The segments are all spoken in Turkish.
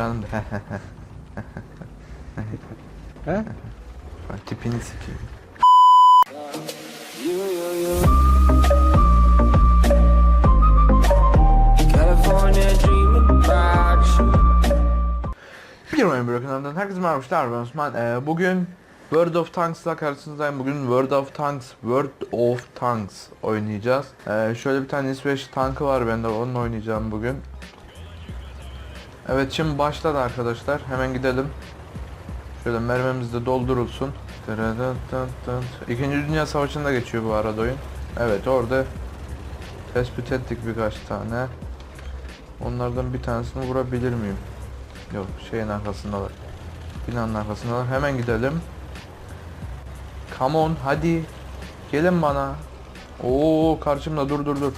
Canım da He? Tipini sikeyim. Bir oyun bırakınlarından herkese merhaba ben Osman. Ee, bugün World of Tanks'la karşınızdayım. Bugün World of Tanks, World of Tanks oynayacağız. Ee, şöyle bir tane İsveç tankı var bende onunla oynayacağım bugün. Evet şimdi başladı arkadaşlar. Hemen gidelim. Şöyle mermimiz de doldurulsun. İkinci Dünya Savaşı'nda geçiyor bu arada oyun. Evet orada tespit ettik birkaç tane. Onlardan bir tanesini vurabilir miyim? Yok şeyin arkasındalar. Binanın arkasındalar. Hemen gidelim. Come on hadi. Gelin bana. Oo karşımda dur dur dur.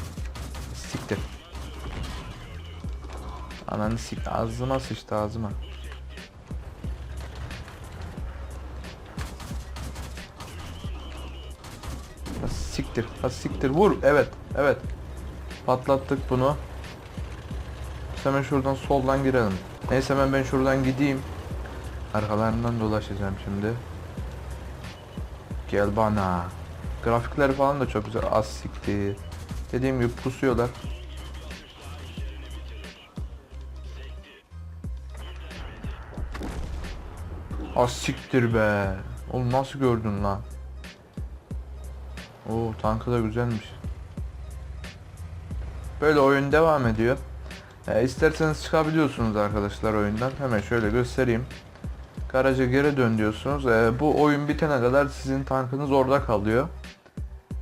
Ananı sik ağzıma sıçtı ağzıma. Siktir. Ha, siktir. Vur. Evet. Evet. Patlattık bunu. Biz hemen şuradan soldan girelim. Neyse hemen ben şuradan gideyim. Arkalarından dolaşacağım şimdi. Gel bana. Grafikleri falan da çok güzel. Az siktir. Dediğim gibi pusuyorlar. Az siktir be. Oğlum nasıl gördün lan? Oo tankı da güzelmiş. Böyle oyun devam ediyor. E, isterseniz çıkabiliyorsunuz arkadaşlar oyundan. Hemen şöyle göstereyim. Garaja geri dön diyorsunuz. E, bu oyun bitene kadar sizin tankınız orada kalıyor.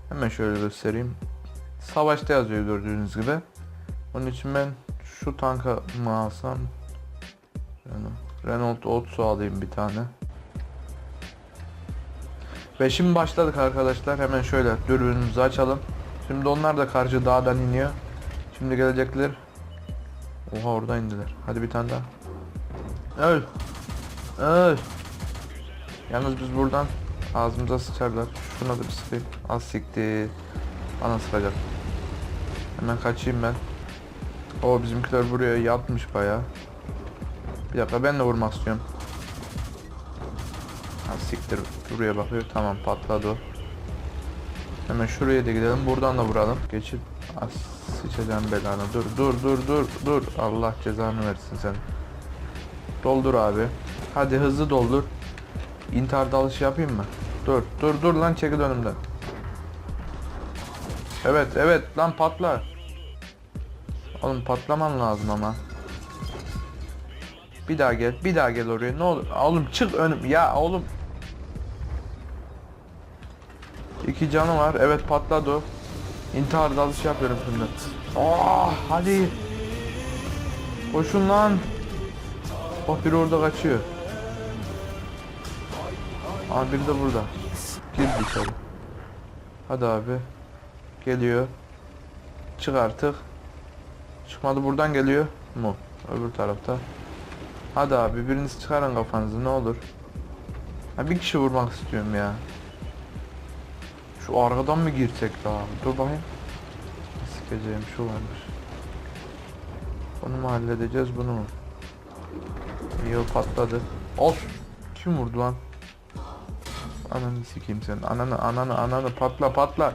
Hemen şöyle göstereyim. Savaşta yazıyor gördüğünüz gibi. Onun için ben şu tanka mı alsam? Yani Renault Otsu alayım bir tane. Ve şimdi başladık arkadaşlar. Hemen şöyle dürbünümüzü açalım. Şimdi onlar da karşı dağdan iniyor. Şimdi gelecekler. Oha orada indiler. Hadi bir tane daha. Öl. Öl. Yalnız biz buradan ağzımıza sıçarlar. Şuna da bir sıkayım. Az siktir. Bana sıkacak. Hemen kaçayım ben. O bizimkiler buraya yatmış baya. Bir dakika ben de vurmak istiyorum. Az siktir. Buraya bakıyor. Tamam patladı o. Hemen şuraya da gidelim. Buradan da vuralım. Geçip az sıçacağım belanı. Dur dur dur dur dur. Allah cezanı versin sen. Doldur abi. Hadi hızlı doldur. İntihar dalışı yapayım mı? Dur dur dur lan çekil önümden. Evet evet lan patla. Oğlum patlaman lazım ama. Bir daha gel. Bir daha gel oraya. Ne olur. Oğlum çık önüm. Ya oğlum. İki canı var. Evet patladı o. İntihar dalışı yapıyorum şimdi. Oh hadi. Koşun lan. Oh biri orada kaçıyor. Aa biri de burada. Gir dışarı. Hadi abi. Geliyor. Çık artık. Çıkmadı buradan geliyor mu? Öbür tarafta. Hadi abi biriniz çıkarın kafanızı ne olur. Ha bir kişi vurmak istiyorum ya. Şu arkadan mı girsek daha? Dur bakayım. Sikeceğim şu varmış. Bunu mu halledeceğiz bunu mu? İyi o patladı. Olsun. Kim vurdu lan? Ananı sikeyim senin. Ananı ananı ananı patla patla.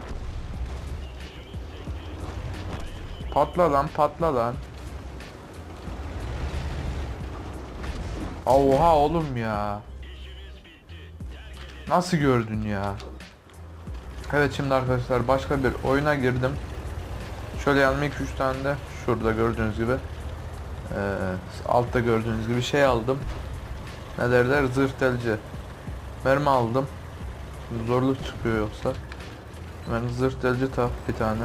Patla lan patla lan. Oha oğlum ya. Nasıl gördün ya? Evet şimdi arkadaşlar başka bir oyuna girdim. Şöyle yanıma 2-3 tane de şurada gördüğünüz gibi ee, altta gördüğünüz gibi şey aldım. Ne derler zırh delci. Mermi aldım. Zorluk çıkıyor yoksa. Ben zırh delci tak bir tane.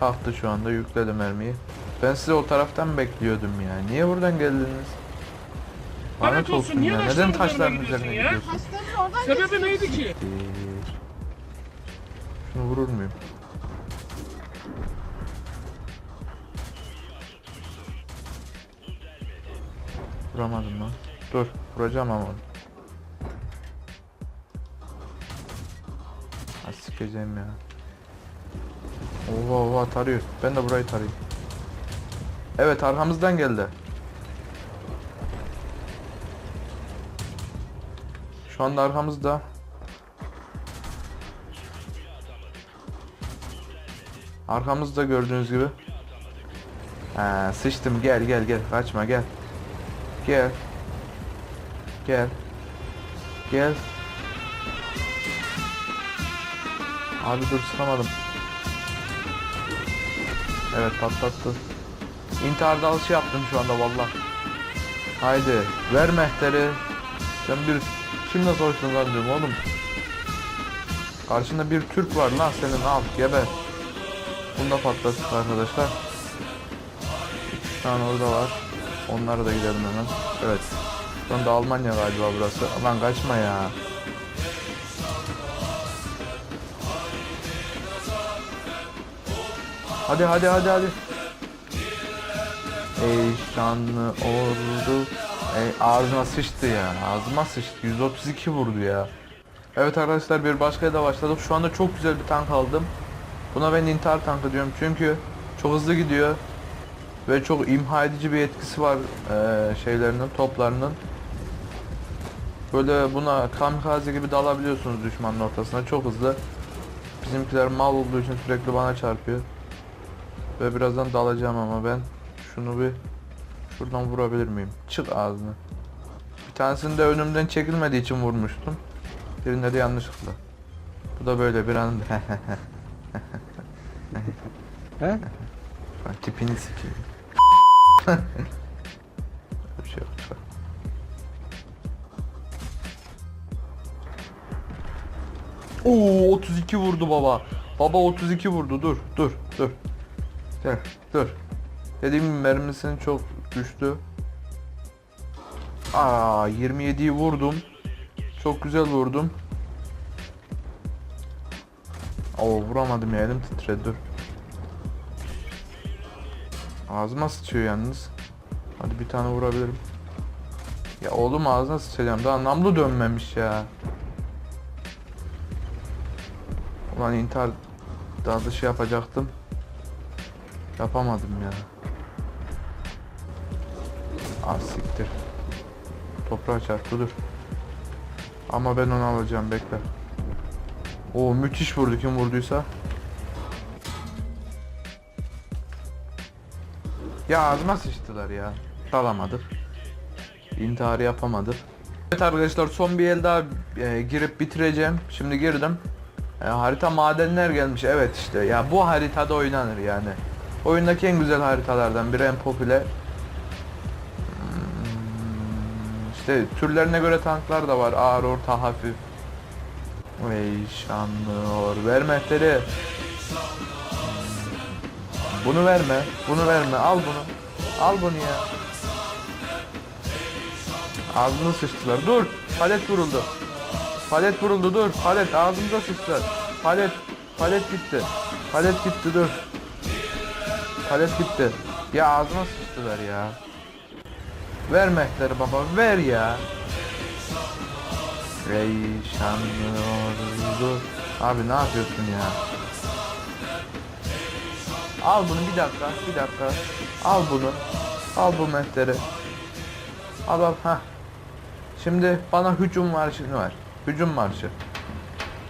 Taktı şu anda yükledi mermiyi. Ben sizi o taraftan bekliyordum ya. Niye buradan geldiniz? Lanet olsun, olsun niye ya. taşların Neden taşların üzerine gidiyorsun? Sebebi neydi ki? Bir. Şunu vurur muyum? Vuramadım lan. Dur, vuracağım ama. sikeceğim ya. Oha oha tarıyor. Ben de burayı tarayayım. Evet arkamızdan geldi. Şu anda arkamızda. Arkamızda gördüğünüz gibi. Ha, sıçtım gel gel gel kaçma gel. Gel. Gel. Gel. Abi dur sıkamadım. Evet patlattı. İntihar dalışı yaptım şu anda valla. Haydi ver mehteri. Sen bir kimle savaştın lan diyorum oğlum. Karşında bir Türk var lan senin al geber. Bunu da patlattık arkadaşlar. Üç tane orada var. Onlara da gidelim hemen. Evet. Şu anda Almanya galiba burası. Aman kaçma ya. Hadi hadi hadi hadi. Ey şanlı ordu. Ey ağzıma sıçtı ya. Ağzıma sıçtı. 132 vurdu ya. Evet arkadaşlar bir başka da başladık. Şu anda çok güzel bir tank aldım. Buna ben intihar tankı diyorum çünkü çok hızlı gidiyor. Ve çok imha edici bir etkisi var eee, şeylerinin, toplarının. Böyle buna kamikaze gibi dalabiliyorsunuz düşmanın ortasına çok hızlı. Bizimkiler mal olduğu için sürekli bana çarpıyor. Ve birazdan dalacağım ama ben şunu bir şuradan vurabilir miyim? Çık ağzını. Bir tanesini de önümden çekilmediği için vurmuştum. Birinde de yanlışlıkla. Bu da böyle bir anda. He? Lan tipini sikeyim. bir şey yok. Oo 32 vurdu baba. Baba 32 vurdu. Dur, dur, dur. Gel, dur. Dediğim gibi mermisinin çok düştü. Aa 27'yi vurdum. Çok güzel vurdum. Oo vuramadım ya elim titredi dur. Ağzıma sıçıyor yalnız. Hadi bir tane vurabilirim. Ya oğlum ağzına sıçacağım. Daha namlu dönmemiş ya. Ulan intihar daha dışı yapacaktım. Yapamadım ya. Ah siktir. Toprağa çarptı dur. Ama ben onu alacağım bekle. Oo müthiş vurdu kim vurduysa. Ya ağzıma sıçtılar ya. Dalamadık. İntiharı yapamadık. Evet arkadaşlar son bir el daha e, girip bitireceğim. Şimdi girdim. E, harita madenler gelmiş. Evet işte ya bu haritada oynanır yani. Oyundaki en güzel haritalardan biri en popüler. İşte türlerine göre tanklar da var. Ağır, orta, hafif. Ey şanlı or. Ver mehteri. Bunu verme. Bunu verme. Al bunu. Al bunu ya. Ağzını sıçtılar. Dur. Palet vuruldu. Palet vuruldu. Dur. Palet ağzımıza sıçtılar. Palet. Palet gitti. Palet gitti. Dur. Palet gitti. Ya ağzıma sıçtılar ya. Ver mehteri baba. Ver ya. Ey şanlı ordu. Abi ne yapıyorsun ya? Al bunu bir dakika, bir dakika. Al bunu. Al bu mehteri. Al al ha. Şimdi bana hücum marşını ver. Hücum marşı.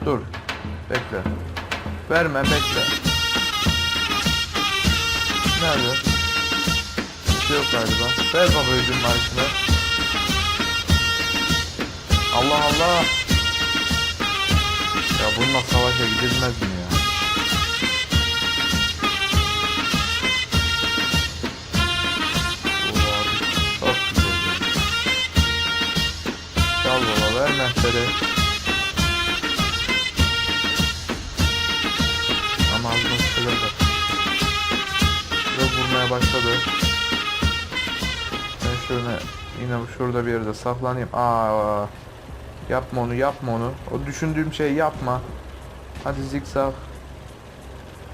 Dur. Bekle. Verme bekle. Nerede? Şey yok galiba. Ver baba hücum marşını. Allah Allah. Ya bununla savaşa gidilmez mi ya? Çal baba ver mehteri. Ama ağzına sıkılır da. Biraz vurmaya başladı. Şöyle yine şurada bir yerde saklanayım. Aa, yapma onu yapma onu. O düşündüğüm şeyi yapma. Hadi zikzak.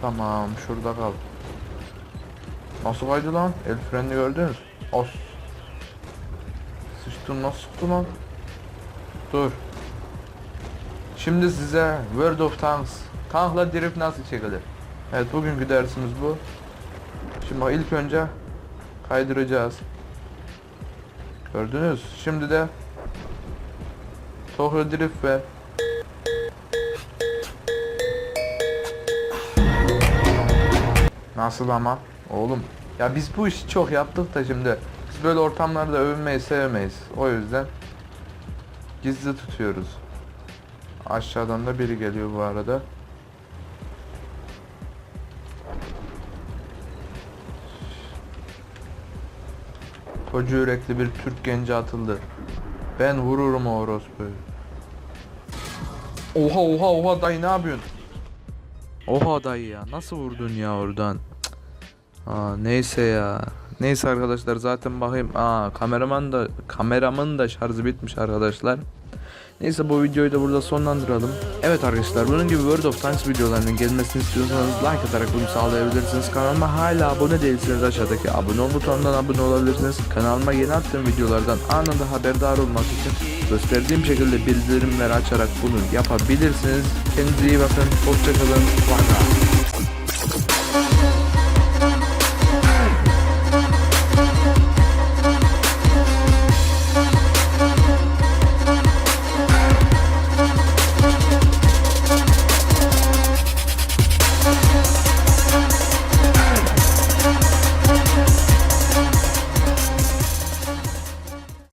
Tamam şurada kal. Nasıl kaydı lan? El frenini gördünüz? Os. Sıçtın nasıl sıktı lan? Dur. Şimdi size World of Tanks. Tankla drift nasıl çekilir? Evet bugünkü dersimiz bu. Şimdi ilk önce kaydıracağız. Gördünüz. Şimdi de Tokyo Drift ver. Nasıl ama? Oğlum ya biz bu işi çok yaptık da şimdi biz böyle ortamlarda övünmeyi sevmeyiz. O yüzden gizli tutuyoruz. Aşağıdan da biri geliyor bu arada. Koca yürekli bir Türk genci atıldı. Ben vururum o orospuyu. Oha oha oha dayı ne yapıyorsun? Oha dayı ya nasıl vurdun ya oradan? Aa neyse ya. Neyse arkadaşlar zaten bakayım. Aa kameraman da kameramın da şarjı bitmiş arkadaşlar. Neyse bu videoyu da burada sonlandıralım. Evet arkadaşlar bunun gibi World of Tanks videolarının gelmesini istiyorsanız like atarak bunu sağlayabilirsiniz. Kanalıma hala abone değilseniz aşağıdaki abone ol butonundan abone olabilirsiniz. Kanalıma yeni attığım videolardan anında haberdar olmak için gösterdiğim şekilde bildirimleri açarak bunu yapabilirsiniz. Kendinize iyi bakın. Hoşçakalın. Bay bay.